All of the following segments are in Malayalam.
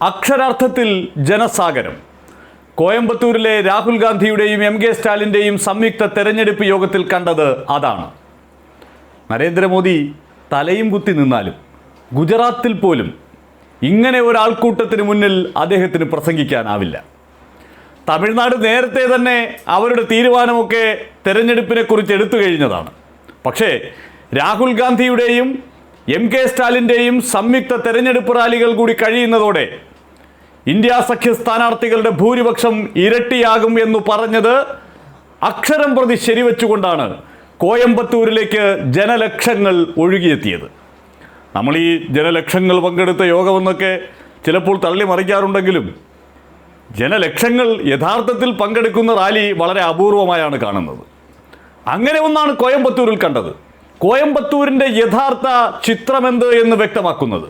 അക്ഷരാർത്ഥത്തിൽ ജനസാഗരം. കോയമ്പത്തൂരിലെ രാഹുൽ ഗാന്ധിയുടെയും എം കെ സ്റ്റാലിന്റെയും സംയുക്ത തെരഞ്ഞെടുപ്പ് യോഗത്തിൽ കണ്ടത് അതാണ്. നരേന്ദ്രമോദി തലയും കുത്തി നിന്നാലും ഗുജറാത്തിൽ പോലും ഇങ്ങനെ ഒരാൾക്കൂട്ടത്തിന് മുന്നിൽ അദ്ദേഹത്തിന് പ്രസംഗിക്കാനാവില്ല. തമിഴ്നാട് നേരത്തെ തന്നെ അവരുടെ തീരുമാനമൊക്കെ തെരഞ്ഞെടുപ്പിനെക്കുറിച്ച് എടുത്തു കഴിഞ്ഞതാണ്. പക്ഷേ രാഹുൽ ഗാന്ധിയുടെയും എം കെ സ്റ്റാലിന്റെയും സംയുക്ത തെരഞ്ഞെടുപ്പ് റാലികൾ കൂടി കഴിയുന്നതോടെ ഇന്ത്യ സഖ്യ സ്ഥാനാർത്ഥികളുടെ ഭൂരിപക്ഷം ഇരട്ടിയാകും എന്ന് പറഞ്ഞത് അക്ഷരം പ്രതി ശരിവെച്ചുകൊണ്ടാണ് കോയമ്പത്തൂരിലേക്ക് ജനലക്ഷങ്ങൾ ഒഴുകിയെത്തിയത്. നമ്മൾ ഈ ജനലക്ഷങ്ങൾ പങ്കെടുത്ത യോഗമെന്നൊക്കെ ചിലപ്പോൾ തള്ളി മറിക്കാറുണ്ടെങ്കിലും ജനലക്ഷങ്ങൾ യഥാർത്ഥത്തിൽ പങ്കെടുക്കുന്ന റാലി വളരെ അപൂർവമായാണ് കാണുന്നത്. അങ്ങനെ ഒന്നാണ് കോയമ്പത്തൂരിൽ കണ്ടത്. കോയമ്പത്തൂരിന്റെ യഥാർത്ഥ ചിത്രമെന്ത് എന്ന് വ്യക്തമാക്കുന്നത്.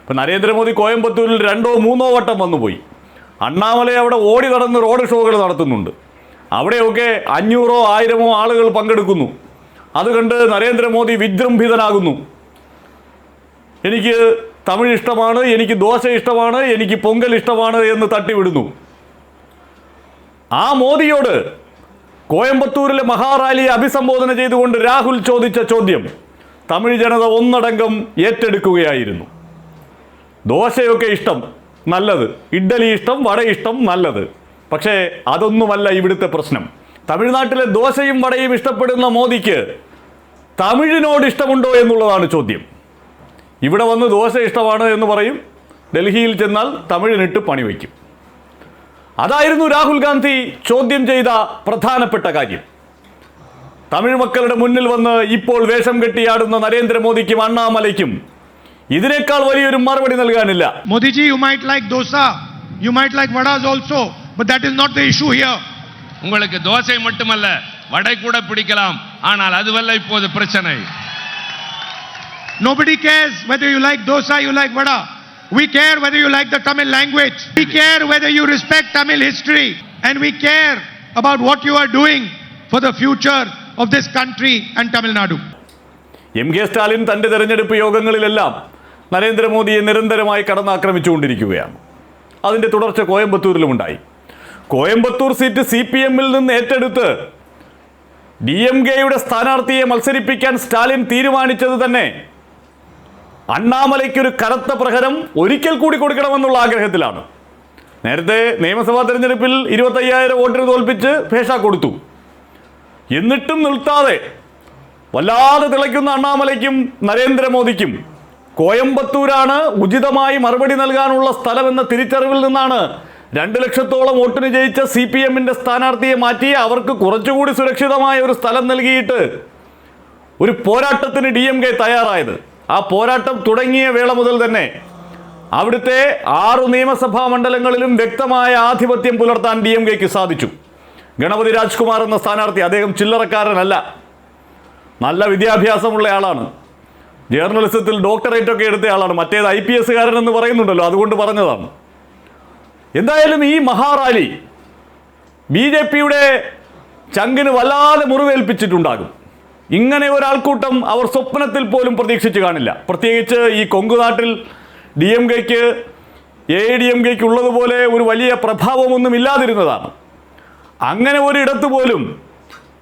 ഇപ്പം നരേന്ദ്രമോദി കോയമ്പത്തൂരിൽ രണ്ടോ മൂന്നോ വട്ടം വന്നുപോയി. അണ്ണാമല അവിടെ ഓടി നടന്ന് റോഡ് ഷോകൾ നടത്തുന്നുണ്ട്. അവിടെയൊക്കെ അഞ്ഞൂറോ ആയിരമോ ആളുകൾ പങ്കെടുക്കുന്നു. അത് കണ്ട് നരേന്ദ്രമോദി വിജൃംഭിതനാകുന്നു. എനിക്ക് തമിഴ് ഇഷ്ടമാണ് എനിക്ക് ദോശ ഇഷ്ടമാണ് എനിക്ക് പൊങ്കൽ ഇഷ്ടമാണ് എന്ന് തട്ടിവിടുന്നു. ആ മോദിയോട് കോയമ്പത്തൂരിലെ മഹാറാലിയെ അഭിസംബോധന ചെയ്തുകൊണ്ട് രാഹുൽ ചോദിച്ച ചോദ്യം തമിഴ് ജനത ഒന്നടങ്കം ഏറ്റെടുക്കുകയായിരുന്നു. ദോശയൊക്കെ ഇഷ്ടം നല്ലത്. ഇഡ്ഡലി ഇഷ്ടം വട ഇഷ്ടം നല്ലത്. പക്ഷേ അതൊന്നുമല്ല ഇവിടുത്തെ പ്രശ്നം. തമിഴ്നാട്ടിലെ ദോശയും വടയും ഇഷ്ടപ്പെടുന്ന മോദിക്ക് തമിഴിനോട് ഇഷ്ടമുണ്ടോ എന്നുള്ളതാണ് ചോദ്യം. ഇവിടെ വന്ന് ദോശ ഇഷ്ടമാണ് എന്ന് പറയും. ഡൽഹിയിൽ ചെന്നാൽ തമിഴിനിട്ട് പണിവയ്ക്കും അതായിരുന്നു രാഹുൽ ഗാന്ധി ചോദ്യം ചെയ്ത പ്രധാനപ്പെട്ട കാര്യം തമിഴ് മക്കളുടെ മുന്നിൽ വന്ന് ഇപ്പോൾ വേഷം കെട്ടിയാടുന്ന നരേന്ദ്രമോദിക്കും അണ്ണാമലയ്ക്കും ഇതിനേക്കാൾ വലിയൊരു മറുപടി നൽകാനില്ല Modi ji, you might like dosa, you might like vadas also, but that is not the issue here. உங்களுக்கு தோசை மட்டுமல்ல வடை கூட பிடிக்கலாம் ஆனால் அதுவல்ல இப்போது பிரச்சனை Nobody cares whether you like dosa, you like vada. We care whether you like the Tamil language. We care whether you respect Tamil history. And we care about what you are doing for the future of this country and Tamil Nadu. M K Stalin തന്റെ തെരഞ്ഞെടുപ്പ് യോഗങ്ങളിലെല്ലാം നരേന്ദ്രമോദിയെ നിരന്തരമായി കടന്നാക്രമിച്ചുകൊണ്ടിരിക്കുകയാണ് അതിന്റെ തുടർച്ച കോയമ്പത്തൂരിലുമുണ്ടായി കോയമ്പത്തൂർ സീറ്റ് സി പി എമ്മിൽ നിന്ന് ഏറ്റെടുത്ത് ഡി എം കെയുടെ സ്ഥാനാർത്ഥിയെ മത്സരിപ്പിക്കാൻ സ്റ്റാലിൻ തീരുമാനിച്ചത് തന്നെ അണ്ണാമലയ്ക്കൊരു കനത്ത പ്രഹരം ഒരിക്കൽ കൂടി കൊടുക്കണമെന്നുള്ള ആഗ്രഹത്തിലാണ്. നേരത്തെ നിയമസഭാ തെരഞ്ഞെടുപ്പിൽ ഇരുപത്തയ്യായിരം വോട്ടിന് തോൽപ്പിച്ച് ഭേഷ കൊടുത്തു. എന്നിട്ടും നിർത്താതെ വല്ലാതെ തിളയ്ക്കുന്ന അണ്ണാമലയ്ക്കും നരേന്ദ്രമോദിക്കും കോയമ്പത്തൂരാണ് ഉചിതമായി മറുപടി നൽകാനുള്ള സ്ഥലമെന്ന തിരിച്ചറിവിൽ നിന്നാണ് രണ്ട് ലക്ഷത്തോളം വോട്ടിന് ജയിച്ച സി പി എമ്മിന്റെ സ്ഥാനാർത്ഥിയെ മാറ്റി അവർക്ക് കുറച്ചുകൂടി സുരക്ഷിതമായ ഒരു സ്ഥലം നൽകിയിട്ട് ഒരു പോരാട്ടത്തിന് ഡി എം കെ തയ്യാറായത്. ആ പോരാട്ടം തുടങ്ങിയ വേള മുതൽ തന്നെ അവിടുത്തെ ആറു നിയമസഭാ മണ്ഡലങ്ങളിലും വ്യക്തമായ ആധിപത്യം പുലർത്താൻ ഡി എം കെക്ക് സാധിച്ചു. ഗണപതി രാജ്കുമാർ എന്ന സ്ഥാനാർത്ഥി അദ്ദേഹം ചില്ലറക്കാരനല്ല. നല്ല വിദ്യാഭ്യാസമുള്ള ആളാണ്. ജേർണലിസത്തിൽ ഡോക്ടറേറ്റ് ഒക്കെ എടുത്ത ആളാണ്. മറ്റേത് ഐ പി എസ്സുകാരൻ എന്ന് പറയുന്നുണ്ടല്ലോ അതുകൊണ്ട് പറഞ്ഞതാണ്. എന്തായാലും ഈ മഹാറാലി ബി ജെ പിയുടെ ചങ്കിന് വല്ലാതെ മുറിവേൽപ്പിച്ചിട്ടുണ്ടാകും. ഇങ്ങനെ ഒരാൾക്കൂട്ടം അവർ സ്വപ്നത്തിൽ പോലും പ്രതീക്ഷിച്ച് കാണില്ല. പ്രത്യേകിച്ച് ഈ കൊങ്കുനാട്ടിൽ ഡി എം കെക്ക് എ ഡി എം കെക്ക് ഉള്ളതുപോലെ ഒരു വലിയ പ്രഭാവമൊന്നും ഇല്ലാതിരുന്നതാണ്. അങ്ങനെ ഒരിടത്ത് പോലും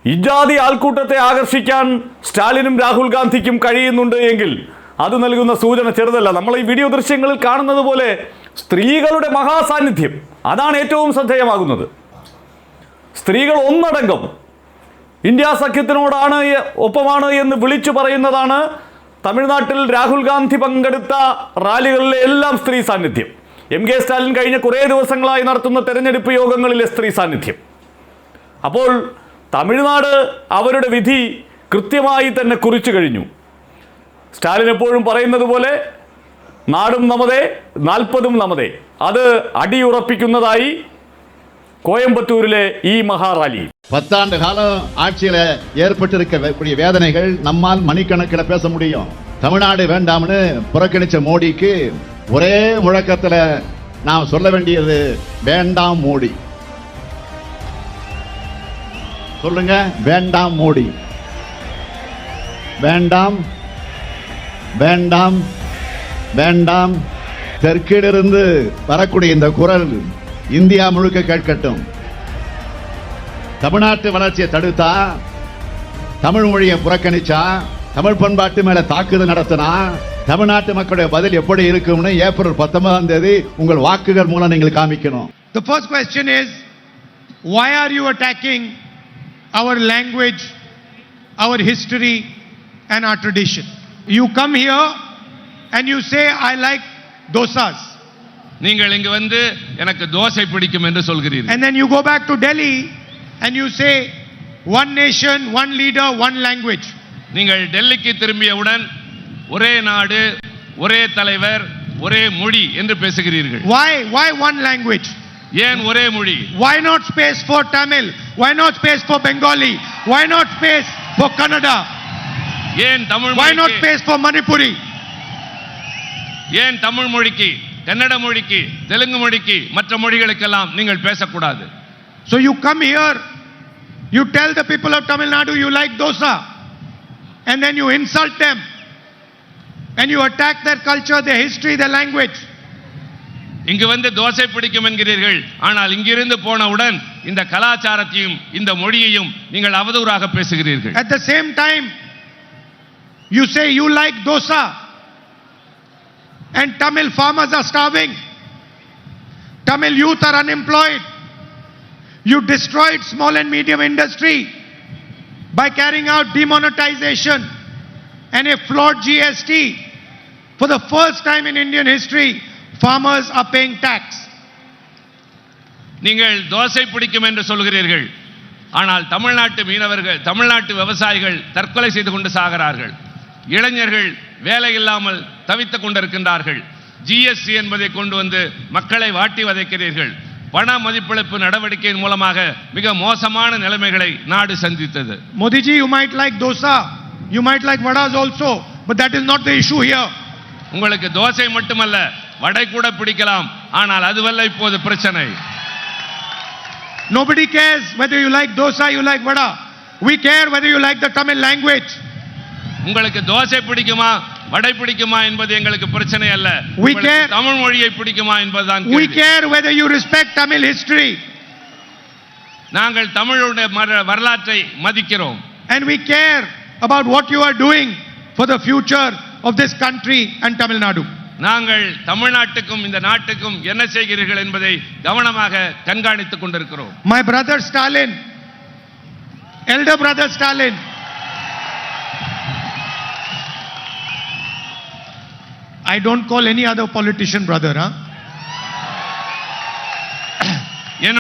ഇജാതി ആൾക്കൂട്ടത്തെ ആകർഷിക്കാൻ സ്റ്റാലിനും രാഹുൽ ഗാന്ധിക്കും കഴിയുന്നുണ്ട് എങ്കിൽ അത് നൽകുന്ന സൂചന ചെറുതല്ല. നമ്മൾ ഈ വീഡിയോ ദൃശ്യങ്ങളിൽ കാണുന്നത് പോലെ സ്ത്രീകളുടെ മഹാസാന്നിധ്യം അതാണ് ഏറ്റവും ശ്രദ്ധേയമാകുന്നത്. സ്ത്രീകൾ ഒന്നടങ്കം ഇന്ത്യ സഖ്യത്തിനോടാണ് ഒപ്പമാണ് എന്ന് വിളിച്ചു പറയുന്നതാണ് തമിഴ്നാട്ടിൽ രാഹുൽ ഗാന്ധി പങ്കെടുത്ത റാലികളിലെ എല്ലാം സ്ത്രീ സാന്നിധ്യം. എം കെ സ്റ്റാലിൻ കഴിഞ്ഞ കുറേ ദിവസങ്ങളായി നടത്തുന്ന തെരഞ്ഞെടുപ്പ് യോഗങ്ങളിലെ സ്ത്രീ സാന്നിധ്യം. അപ്പോൾ തമിഴ്നാട് അവരുടെ വിധി കൃത്യമായി തന്നെ കുറിച്ചു കഴിഞ്ഞു. സ്റ്റാലിൻ എപ്പോഴും പറയുന്നത് പോലെ നാടും നമതേ നാൽപ്പതും നമതേ. അത് അടിയുറപ്പിക്കുന്നതായി கோயம்புத்தூரில் இ மகாராலி பத்தாண்டு காலம் ஆட்சியில ஏற்பட்டிருக்கக்கூடிய வேதனைகள் நம்மால் மணிக்கணக்கில் பேச முடியும். தமிழ்நாடு வேண்டாம்னு புறக்கணிச்ச மோடிக்கு ஒரே முழக்கத்தில் நாம் சொல்ல வேண்டியது வேண்டாம் மோடி. சொல்லுங்க வேண்டாம் மோடி. வேண்டாம் வேண்டாம் வேண்டாம். தெற்கிலிருந்து வரக்கூடிய இந்த குரல் இந்தியா முழுக்க கேட்கட்டும் தமிழ்நாட்டு வளர்ச்சியை தடுத்தா தமிழ் மொழியை புறக்கணிச்சா தமிழ் பண்பாட்டு மேல தாக்குதல் நடத்தினா தமிழ்நாட்டு மக்களுடைய பதில் எப்படி இருக்கும்னு ஏப்ரல் பத்தொன்பதாம் தேதி உங்கள் வாக்குகள் மூலம் நீங்கள் காமிக்கணும் The first question is why are you attacking our language, our history, and our tradition? You come here and you say, I like dosas. நீங்கள் இங்கு வந்து எனக்கு தோசை பிடிக்கும் என்று சொல்கிறீர்கள் And then you go back to Delhi and you say, one nation, one leader, one language. நீங்கள் டெல்லிக்கு திரும்பியவுடன் ஒரே நாடு ஒரே தலைவர் ஒரே மொழி என்று பேசுகிறீர்கள் Why? Why one language? ஏன் ஒரே மொழி Why not space for Tamil? Why not space for Bengali? Why not space for Kannada? ஏன் Tamil Why not space for Manipuri? ஏன் தமிழ் மொழிக்கு கன்னட மொழிக்கு தெலுங்கு மொழிக்கு மற்ற மொழிகளுக்கெல்லாம் நீங்கள் பேசக்கூடாது So you come here, you tell the people of Tamil Nadu you like dosa, and then you insult them, and you attack their culture, their history, their language. இங்கு வந்து தோசை பிடிக்கும் என்கிறீர்கள் ஆனால் இங்கிருந்து போனவுடன் இந்த கலாச்சாரத்தையும் இந்த மொழியையும் நீங்கள் அவதூறாக பேசுகிறீர்கள் At the same time, you say you like dosa, and Tamil farmers are starving. Tamil youth are unemployed. You destroyed small and medium industry by carrying out demonetization and a flawed GST. For the first time in Indian history, farmers are paying tax. நீங்கள் தோசை பிடிக்கும் என்று சொல்கிறீர்கள் ஆனால் தமிழ்நாட்டு மீனவர்கள் தமிழ்நாட்டு விவசாயிகள் தற்கொலை செய்து கொண்டு சாகிறார்கள் இளைஞர்கள் வேலை இல்லாமல் தவித்துக் கொண்டிருக்கின்றார்கள் ஜிஎஸ்டி என்பதை கொண்டு வந்து மக்களை வாட்டி வதைக்கிறீர்கள் பண மதிப்பிழப்பு நடவடிக்கையின் மூலமாக மிக மோசமான நிலைமைகளை நாடு சந்தித்தது ji, you might like dosa, you might like vadas also, but that is not the issue here. உங்களுக்கு தோசை மட்டுமல்ல வடை கூட பிடிக்கலாம் ஆனால் அதுவல்ல இப்போது பிரச்சனை Nobody cares whether you like dosa, you like vada. We care whether you like the Tamil language. உங்களுக்கு தோசை பிடிக்குமா வடை பிடிக்குமா என்பது எங்களுக்கு பிரச்சனை அல்ல We care- தமிழ் மொழியை பிடிக்குமா என்பதுதான் We care whether you respect Tamil history. நாங்கள் தமிழுடைய வரலாற்றை மதிக்கிறோம் And we care about what you are doing for the future of this country and Tamil Nadu. நாங்கள் தமிழ்நாட்டுக்கும் இந்த நாட்டுக்கும் என்ன செய்கிறீர்கள் என்பதை கவனமாக கண்காணித்துக் கொண்டிருக்கிறோம் My brother Stalin, elder brother Stalin, I don't call any other politician brother, huh?